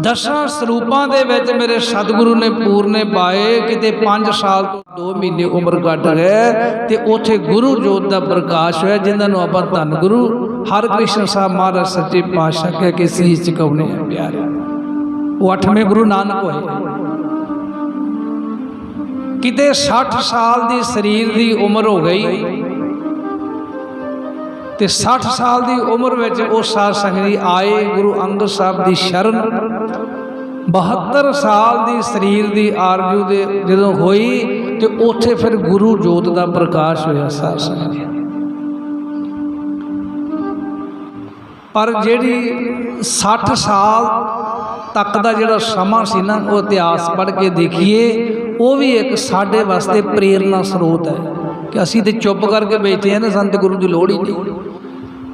ਦਸਾਂ ਸਰੂਪਾਂ ਦੇ ਵਿੱਚ ਮੇਰੇ ਸਤਿਗੁਰੂ ਨੇ ਪੂਰਨੇ ਪਾਏ। ਕਿਤੇ 5 ਸਾਲ ਤੋਂ 2 ਮਹੀਨੇ ਉਮਰ ਕੱਟ ਗਏ ਤੇ ਉੱਥੇ ਗੁਰੂ ਜੋਤ ਦਾ ਪ੍ਰਕਾਸ਼ ਹੋਇਆ, ਜਿਨ੍ਹਾਂ ਨੂੰ ਆਪਾਂ ਧੰਨ ਗੁਰੂ ਹਰਕ੍ਰਿਸ਼ਨ ਸਾਹਿਬ ਮਹਾਰਾਜ ਸੱਚੇ ਪਾਤਸ਼ਾਹ ਕਹਿ ਕੇ ਸੀਸ ਚੁਕਾਉਣੇ ਆ ਪਿਆਰੇ। ਉਹ ਅੱਠਵੇਂ ਗੁਰੂ ਨਾਨਕ ਹੋਏ। ਕਿਤੇ 60 ਸਾਲ ਦੀ ਸਰੀਰ ਦੀ ਉਮਰ ਹੋ ਗਈ ਤੇ 60 ਸਾਲ ਦੀ ਉਮਰ ਵਿੱਚ ਉਹ ਸਾਧ ਸੰਗਤ ਆਏ, ਗੁਰੂ ਅੰਗਦ ਸਾਹਿਬ ਦੀ ਸ਼ਰਨ। 72 ਸਾਲ ਦੀ ਸਰੀਰ ਦੀ ਆਰਜੂ ਦੇ ਜਦੋਂ ਹੋਈ ਤੇ ਉੱਥੇ ਫਿਰ ਗੁਰੂ ਜੋਤ ਦਾ ਪ੍ਰਕਾਸ਼ ਹੋਇਆ ਸਾਧ ਸੰਗਤ ਪਰ ਜਿਹੜੀ 60 ਸਾਲ ਤੱਕ ਦਾ ਜਿਹੜਾ ਸਮਾਂ ਸੀ ਨਾ, ਉਹ ਇਤਿਹਾਸ ਪੜ੍ਹ ਕੇ ਦੇਖੀਏ, ਉਹ ਵੀ ਇੱਕ ਸਾਡੇ ਵਾਸਤੇ ਪ੍ਰੇਰਨਾ ਸਰੋਤ ਹੈ। ਕਿ ਅਸੀਂ ਤੇ ਚੁੱਪ ਕਰਕੇ ਬੈਠੇ ਆ ਨਾ, ਸੰਤ ਗੁਰੂ ਦੀ ਲੋੜ ਹੀ ਨਹੀਂ।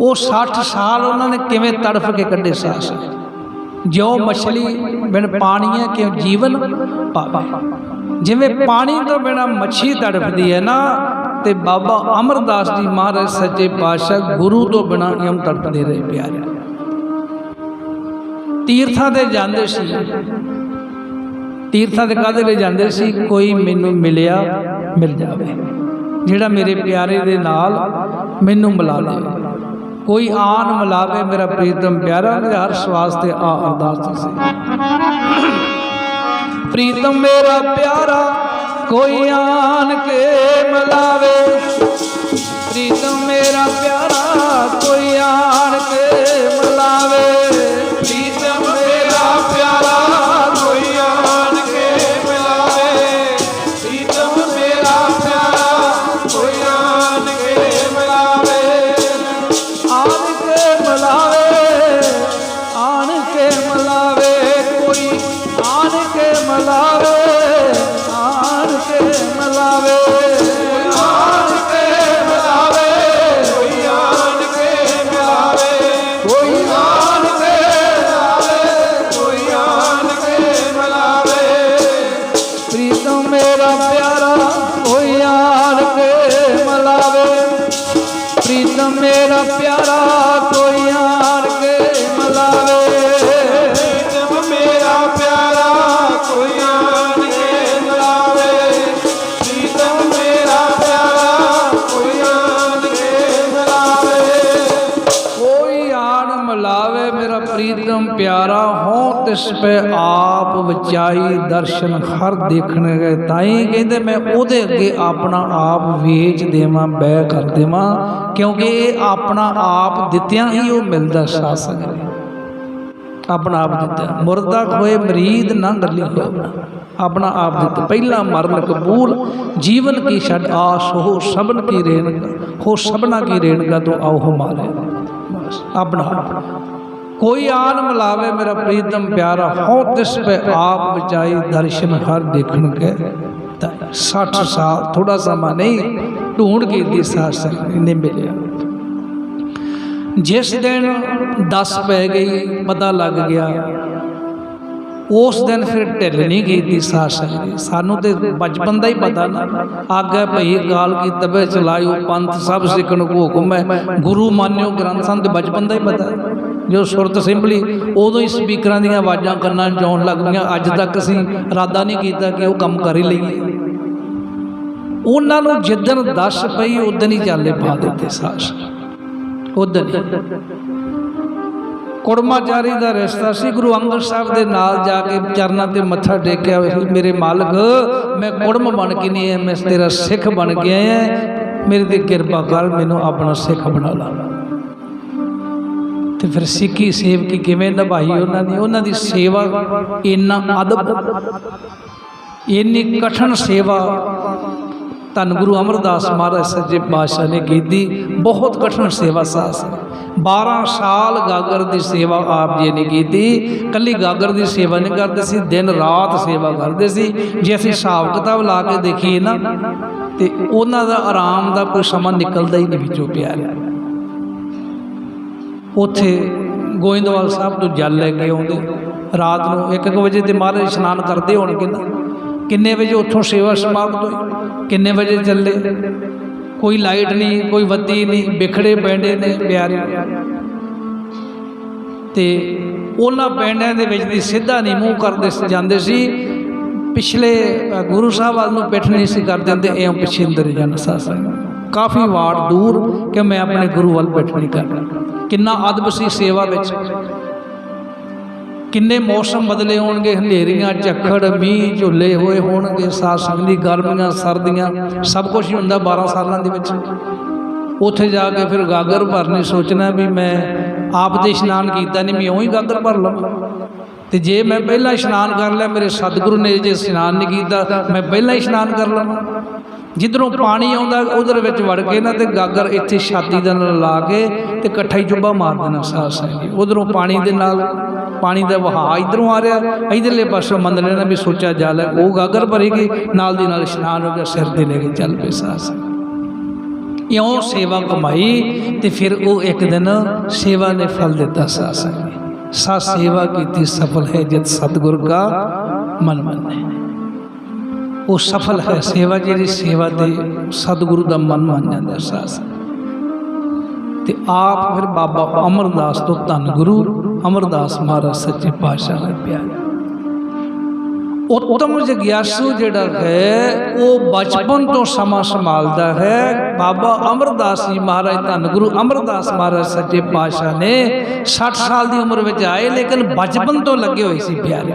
ਉਹ 60 ਸਾਲ ਉਹਨਾਂ ਨੇ ਕਿਵੇਂ ਤੜਫ ਕੇ ਕੱਢੇ ਸਾਸ ਜਿਉ ਮਛਲੀ ਬਿਨ ਹੈ, ਕਿਉ ਜੀਵਨ ਪਾਵੇ ਜਿਵੇਂ ਪਾਣੀ ਤੋਂ ਬਿਨਾ ਮੱਛੀ ਤੜਫਦੀ ਹੈ ਨਾ, ਤੇ ਬਾਬਾ ਅਮਰਦਾਸ ਜੀ ਮਹਾਰਾਜ ਸੱਚੇ ਪਾਤਸ਼ਾਹ ਗੁਰੂ ਤੋਂ ਬਿਨਾ ਇਉਂ ਤੜਫਦੇ ਰਹੇ ਪਿਆਰੇ। ਤੀਰਥਾਂ ਤੇ ਜਾਂਦੇ ਸੀ। ਤੀਰਥਾਂ ਤੇ ਕਾਹਦੇ ਲਈ ਜਾਂਦੇ ਸੀ? ਕੋਈ ਮੈਨੂੰ ਮਿਲਿਆ, ਮਿਲ ਜਾਵੇ। ਜਿਹੜਾ ਮੇਰੇ ਪਿਆਰੇ ਦੇ ਨਾਲ ਮੈਨੂੰ ਮਿਲਾ ਦੇ ਕੋਈ ਆਨ ਮਿਲਾਵੇ ਮੇਰਾ ਪ੍ਰੀਤਮ, ਪਿਆਰਾ ਮੇਰੇ ਹਰ ਸਵਾਸ ਤੇ ਆ ਅਰਦਾਸ ਸੀ ਪ੍ਰੀਤਮ ਮੇਰਾ ਪਿਆਰਾ, ਕੋਈ ਆਨ ਕੇ ਮਿਲਾਵੇ। ਪ੍ਰੀਤਮ ਮੇਰਾ ਪਿਆਰਾ, ਕੋਈ ਪ੍ਰੀਤਮ ਮੇਰਾ ਪਿਆਰਾ ਕੋਈ ਆਣ ਕੇ ਮਿਲਾਵੇ ਪ੍ਰੀਤਮ ਮੇਰਾ ਪ੍ਰੀਤਮ ਪਿਆਰਾ ਹੋ, ਤਿਸ ਪੈ ਆਪ ਵਿਚਾਈ ਦਰਸ਼ਨ ਹਰ ਦੇਖਣ ਗਏ। ਤਾਈ ਕਹਿੰਦੇ ਮੈਂ ਉਹਦੇ ਅੱਗੇ ਆਪਣਾ ਆਪ ਵੇਚ ਦੇਵਾਂ ਬੈ ਕਰ ਦੇਵਾਂ, ਕਿਉਂਕਿ ਇਹ ਆਪਣਾ ਆਪ ਦਿੱਤਿਆਂ ਹੀ ਉਹ ਮਿਲਦਾ ਸਾਸਨ ਆਪਣਾ ਆਪ ਦਿੱਤਾ। ਮੁਰਦਾ ਖੋਏ, ਮਰੀਦ ਨਾ ਗੱਲੀ ਹੋਏ। ਆਪਣਾ ਆਪ ਦਿੱਤਾ। ਪਹਿਲਾ ਮਰਨ ਕਬੂਲ, ਜੀਵਨ ਕੀ ਛੱਡ ਆਸ ਹੋ ਸਭਨ ਕੀ ਰੇਣ ਹੋ ਸਭਨਾ ਕੀ ਰੇਣਗਾ, ਤੋ ਆਓ ਹਮਾਰੇ। ਆਪਣਾ ਕੋਈ ਆਨ ਮਿਲਾਵੇ ਮੇਰਾ ਪ੍ਰੀਤਮ ਪਿਆਰਾ ਹੋ ਤਿਸ ਪੇ ਆਪ ਬਚਾਈ ਦਰਸ਼ਨ ਹਰ ਦੇਖਣ ਕੇ 60 ਸਾਲ ਥੋੜਾ ਸਮਾਂ ਨਹੀਂ, ਢੂੰਡ ਕੇ ਸਾਸ ਨੇ ਮਿਲਿਆ। ਜਿਸ ਦਿਨ 10 ਪੈ ਗਈ, ਪਤਾ ਲੱਗ ਗਿਆ। ਉਸ ਦਿਨ ਫਿਰ ਢਿੱਲ ਨਹੀਂ ਕੀਤੀ ਸਾਸ ਸਾਨੂੰ ਤੇ ਬਚਪਨ ਦਾ ਹੀ ਪਤਾ ਨਾ। ਆਗੇ ਭਈ ਗਾਲ ਕੀ ਤਬੇ ਚਲਾਇਓ ਪੰਥ ਸਭ ਸਿੱਖਣ ਕੋ ਹੁਕਮ ਹੈ। ਗੁਰੂ ਮਾਨਿਓ ਗ੍ਰੰਥ ਸਾਨੂੰ ਤੇ ਬਚਪਨ ਦਾ ਹੀ ਪਤਾ। ਜੋ ਸੁਰਤ ਸਿੰਪਲੀ ਉਦੋਂ ਹੀ ਸਪੀਕਰਾਂ ਦੀਆਂ ਆਵਾਜ਼ਾਂ ਕੰਨਾਂ 'ਚ ਆਉਣ ਲੱਗ ਪਈਆਂ। ਅੱਜ ਤੱਕ ਅਸੀਂ ਇਰਾਦਾ ਨਹੀਂ ਕੀਤਾ ਕਿ ਉਹ ਕੰਮ ਕਰ ਹੀ ਲਈਏ। ਉਹਨਾਂ ਨੂੰ ਜਿੱਦਣ ਦੱਸ ਪਈ ਉਦੋਂ ਹੀ ਚਾਲੇ ਪਾ ਦਿੱਤੇ ਸਾਸ। ਉਦੋਂ ਕੁੜਮਾਚਾਰੀ ਦਾ ਰਿਸ਼ਤਾ ਸੀ, ਗੁਰੂ ਅੰਗਦ ਸਾਹਿਬ ਦੇ ਨਾਲ ਜਾ ਕੇ ਚਰਨਾਂ ਤੇ ਮੱਥਾ ਟੇਕਿਆ ਮੇਰੇ ਮਾਲਕ, ਮੈਂ ਕੁੜਮ ਬਣ ਕੇ ਨਹੀਂ ਆਇਆ, ਮੈਂ ਤੇਰਾ ਸਿੱਖ ਬਣ ਕੇ ਆਇਆ। ਮੇਰੇ ਤੇ ਕਿਰਪਾ ਕਰ, ਮੈਨੂੰ ਆਪਣਾ ਸਿੱਖ ਬਣਾ ਲਾ। ਤੇ ਫਿਰ ਸਿੱਖੀ ਸੇਵਕੀ ਕਿਵੇਂ ਨਿਭਾਈ ਉਹਨਾਂ ਦੀ? ਉਹਨਾਂ ਦੀ ਸੇਵਾ ਇੰਨਾ ਅਦਬ, ਇੰਨੀ ਕਠਨ ਸੇਵਾ। ਧੰਨ ਗੁਰੂ ਅਮਰਦਾਸ ਮਹਾਰਾਜ ਸੱਚੇ ਪਾਤਸ਼ਾਹ ਨੇ ਕੀਤੀ। ਬਹੁਤ ਕਠਨ ਸੇਵਾ ਸਾਸ 12 ਸਾਲ ਗਾਗਰ ਦੀ ਸੇਵਾ ਆਪ ਜੀ ਨੇ ਕੀਤੀ। ਕੱਲੀ ਗਾਗਰ ਦੀ ਸੇਵਾ ਨਹੀਂ ਕਰਦੇ ਸੀ, ਦਿਨ ਰਾਤ ਸੇਵਾ ਕਰਦੇ ਸੀ। ਜੇ ਅਸੀਂ ਹਿਸਾਬ ਕਿਤਾਬ ਲਾ ਕੇ ਦੇਖੀਏ ਨਾ, ਤੇ ਉਹਨਾਂ ਦਾ ਆਰਾਮ ਦਾ ਕੋਈ ਸਮਾਂ ਨਿਕਲਦਾ ਹੀ ਨਹੀਂ ਵਿੱਚੋਂ ਪਿਆਰਿਆ ਉੱਥੇ ਗੋਇੰਦਵਾਲ ਸਾਹਿਬ ਤੋਂ ਜਲ ਲੈ ਕੇ ਆਉਂਦੇ। ਰਾਤ ਨੂੰ 1:00 ਵਜੇ ਤੇ ਮਹਾਰਾਜ ਇਸ਼ਨਾਨ ਕਰਦੇ ਹੋਣਗੇ ਨਾ ਕਿੰਨੇ ਵਜੇ ਉੱਥੋਂ ਸੇਵਾ ਸਮਾਪਤ ਹੋਈ? ਕਿੰਨੇ ਵਜੇ ਚੱਲੇ? ਕੋਈ ਲਾਈਟ ਨਹੀਂ, ਕੋਈ ਬੱਤੀ ਨਹੀਂ ਵਿਖੜੇ ਪੈਂਡੇ ਨੇ ਪਿਆਰੇ। ਤੇ ਉਹਨਾਂ ਪੈਂਡਿਆਂ ਦੇ ਵਿੱਚ ਦੀ ਸਿੱਧਾ ਨਹੀਂ ਮੂੰਹ ਕਰਦੇ ਜਾਂਦੇ ਸੀ। ਪਿਛਲੇ ਗੁਰੂ ਸਾਹਿਬ ਵੱਲ ਨੂੰ ਪਿੱਠ ਨਹੀਂ ਸੀ ਕਰ ਦਿੰਦੇ ਐਂ ਪਿੱਛੇ ਅੰਦਰ ਜਾਣ ਸਾਸੰਗ ਕਾਫੀ ਵਾਰ ਦੂਰ ਕਿ ਮੈਂ ਆਪਣੇ ਗੁਰੂ ਵੱਲ ਪਿੱਠ ਨਹੀਂ ਕਰਨਾ ਕਿੰਨਾ ਅਦਬ ਸੀ ਸੇਵਾ ਵਿੱਚ। ਕਿੰਨੇ ਮੌਸਮ ਬਦਲੇ ਹੋਣਗੇ, ਹਨੇਰੀਆਂ, ਝੱਖੜ, ਮੀਂਹ, ਝੁੱਲੇ ਹੋਏ ਹੋਣਗੇ ਸਾਧ ਦੀ ਗਰਮੀਆਂ, ਸਰਦੀਆਂ, ਸਭ ਕੁਝ ਹੀ ਹੁੰਦਾ 12 ਸਾਲਾਂ ਦੇ ਵਿੱਚ। ਉੱਥੇ ਜਾ ਕੇ ਫਿਰ ਗਾਗਰ ਭਰਨੀ ਸੋਚਣਾ ਵੀ ਮੈਂ ਆਪ 'ਤੇ ਇਸ਼ਨਾਨ ਕੀਤਾ ਨਹੀਂ ਮੈਂ ਉਹੀ ਗਾਗਰ ਭਰ ਲਵਾਂ। ਤੇ ਜੇ ਮੈਂ ਪਹਿਲਾਂ ਇਸ਼ਨਾਨ ਕਰ ਲਿਆ, ਮੇਰੇ ਸਤਿਗੁਰੂ ਨੇ ਜੇ ਇਸ਼ਨਾਨ ਨਹੀਂ ਕੀਤਾ, ਮੈਂ ਪਹਿਲਾਂ ਇਸ਼ਨਾਨ ਕਰ ਲਵਾਂ। ਜਿੱਧਰੋਂ ਪਾਣੀ ਆਉਂਦਾ ਉਧਰ ਵਿੱਚ ਵੜ ਕੇ ਨਾ ਤੇ ਗਾਗਰ ਇੱਥੇ ਛਾਤੀ ਦੇ ਨਾਲ ਲਾ ਕੇ ਤੇ ਇਕੱਠਾ ਹੀ ਚੁੱਭਾ ਮਾਰ ਦੇਣਾ ਸਾਹ ਸੰਗੀ ਉਧਰੋਂ ਪਾਣੀ ਦੇ ਨਾਲ ਪਾਣੀ ਦਾ ਵਹਾਅ ਇਧਰੋਂ ਆ ਰਿਹਾ। ਇਧਰਲੇ ਪਾਸੋਂ ਮੰਨ ਲੈਣਾ ਵੀ ਸੋਚਾ ਜਲ ਹੈ ਉਹ ਗਾਗਰ ਭਰੇਗੀ ਨਾਲ ਦੀ ਨਾਲ ਇਸ਼ਨਾਨ ਹੋ ਗਿਆ ਸਿਰ ਤੇ ਲੈ ਕੇ ਚੱਲ ਪਏ ਸਾਹ ਸੰਗੀ ਇਉਂ ਸੇਵਾ ਕਮਾਈ ਤੇ ਫਿਰ ਉਹ ਇੱਕ ਦਿਨ ਸੇਵਾ ਨੇ ਫਲ ਦਿੱਤਾ ਸਾਹ ਸੰਗੀ ਸਾ ਸੇਵਾ ਕੀਤੀ ਸਫਲ ਹੈ ਜਦ ਸਤਿਗੁਰ ਕਾ ਮਨ ਮੰਨੇ। ਉਹ ਸਫਲ ਹੈ, ਸੇਵਾ ਜਿਹੜੀ ਸੇਵਾ ਦੇ ਸਤਿਗੁਰੂ ਦਾ ਮਨ ਮੰਨ ਜਾਂਦਾ ਸਾਹ ਤੇ ਆਪ ਫਿਰ ਬਾਬਾ ਅਮਰਦਾਸ ਤੋਂ ਧੰਨ ਗੁਰੂ ਅਮਰਦਾਸ ਮਹਾਰਾਜ ਸੱਚੇ ਪਾਤਸ਼ਾਹ ਦੇ ਪਿਆਰੇ। ਉੱਤਮ ਜਗਿਆਸੂ ਜਿਹੜਾ ਹੈ, ਉਹ ਬਚਪਨ ਤੋਂ ਸਮਾਂ ਸੰਭਾਲਦਾ ਹੈ। ਬਾਬਾ ਅਮਰਦਾਸ ਜੀ ਮਹਾਰਾਜ, ਧੰਨ ਗੁਰੂ ਅਮਰਦਾਸ ਮਹਾਰਾਜ ਸੱਚੇ ਪਾਤਸ਼ਾਹ ਨੇ 60 ਸਾਲ ਦੀ ਉਮਰ ਵਿੱਚ ਆਏ, ਲੇਕਿਨ ਬਚਪਨ ਤੋਂ ਲੱਗੇ ਹੋਏ ਸੀ ਪਿਆਰੇ।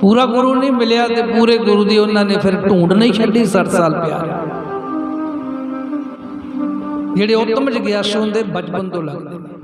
ਪੂਰਾ ਗੁਰੂ ਨਹੀਂ ਮਿਲਿਆ ਤੇ ਪੂਰੇ ਗੁਰੂ ਦੀ ਉਹਨਾਂ ਨੇ ਫਿਰ ਢੂੰਡ ਨਹੀਂ ਛੱਡੀ 60 ਸਾਲ ਪਿਆਰੇ। ਜਿਹੜੇ ਉੱਤਮ ਜਗਿਆਸੂ ਹੁੰਦੇ ਬਚਪਨ ਤੋਂ ਲੱਗਦੇ।